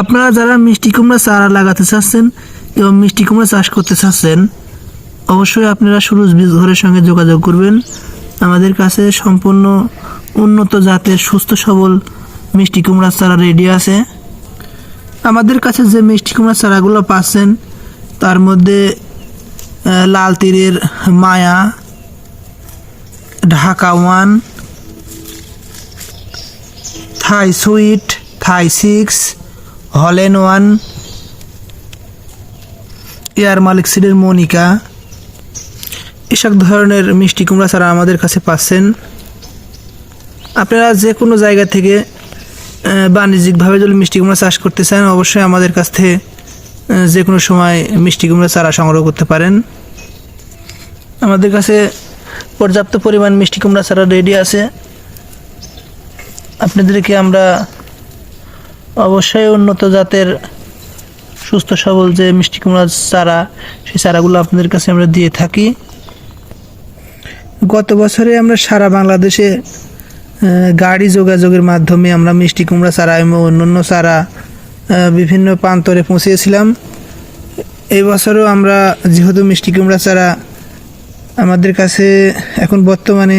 আপনারা যারা মিষ্টি কুমড়া চারা লাগাতে চাচ্ছেন এবং মিষ্টি কুমড়া চাষ করতে চাচ্ছেন, অবশ্যই আপনারা সুরজ বীজ ঘরের সঙ্গে যোগাযোগ করবেন। আমাদের কাছে সম্পূর্ণ উন্নত জাতের সুস্থ সবল মিষ্টি কুমড়ার চারা রেডি আছে। আমাদের কাছে যে মিষ্টি কুমড়ার চারাগুলো পাচ্ছেন, তার মধ্যে লাল তীরের মায়া, Dhaka one, Thai sweet, Thai six হলেন ওয়ান। এয়ার মালিক সিডের মনিকা। এসব ধরনের মিষ্টি কুমড়া ছাড়া আমাদের কাছে পাচ্ছেন। আপনারা যে কোনো জায়গা থেকে বাণিজ্যিকভাবে যদি মিষ্টি কুমড়া চাষ করতে চান, অবশ্যই আমাদের কাছ থেকে যে কোনো সময় মিষ্টি কুমড়া চারা সংগ্রহ করতে পারেন। আমাদের কাছে পর্যাপ্ত পরিমাণ মিষ্টি কুমড়া চারা রেডি আছে। আপনাদেরকে আমরা অবশ্যই উন্নত জাতের সুস্থ সবল যে মিষ্টি কুমড়ার চারা, সেই চারাগুলো আপনাদের কাছে আমরা দিয়ে থাকি। গত বছরে আমরা সারা বাংলাদেশে গাড়ি যোগাযোগের মাধ্যমে আমরা মিষ্টি কুমড়া চারা এবং অন্যান্য চারা বিভিন্ন প্রান্তরে পৌঁছিয়েছিলাম এই বছরও আমরা যেহেতু মিষ্টি কুমড়া চারা আমাদের কাছে এখন বর্তমানে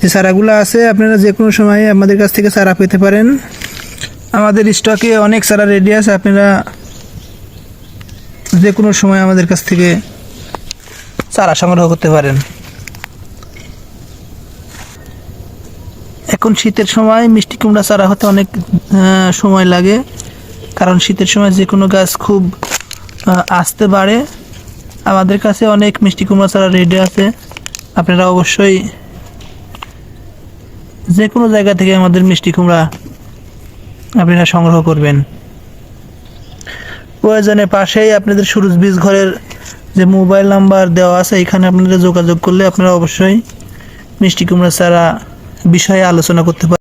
যে চারাগুলো আছে, আপনারা যে কোনো সময় আমাদের কাছ থেকে চারা পেতে পারেন। আমাদের স্টকে অনেক চারা রেডি আছে, আপনারা যে কোনো সময় আমাদের কাছ থেকে চারা সংগ্রহ করতে পারেন। এখন শীতের সময় মিষ্টি কুমড়া চারা হতে অনেক সময় লাগে, কারণ শীতের সময় যে কোনো গাছ খুব আসতে বাড়ে আমাদের কাছে অনেক মিষ্টি কুমড়া চারা রেডি আছে, আপনারা অবশ্যই যে কোনো জায়গা থেকে আমাদের মিষ্টি কুমড়া আপনারা সংগ্রহ করবেন। প্রয়োজনে পাশেই আপনাদের সুরজ বীজ ঘরের যে মোবাইল নাম্বার দেওয়া আছে, এখানে আপনারা যোগাযোগ করলে আপনারা অবশ্যই মিষ্টি কুমড়া ছাড়া বিষয়ে আলোচনা করতে পারেন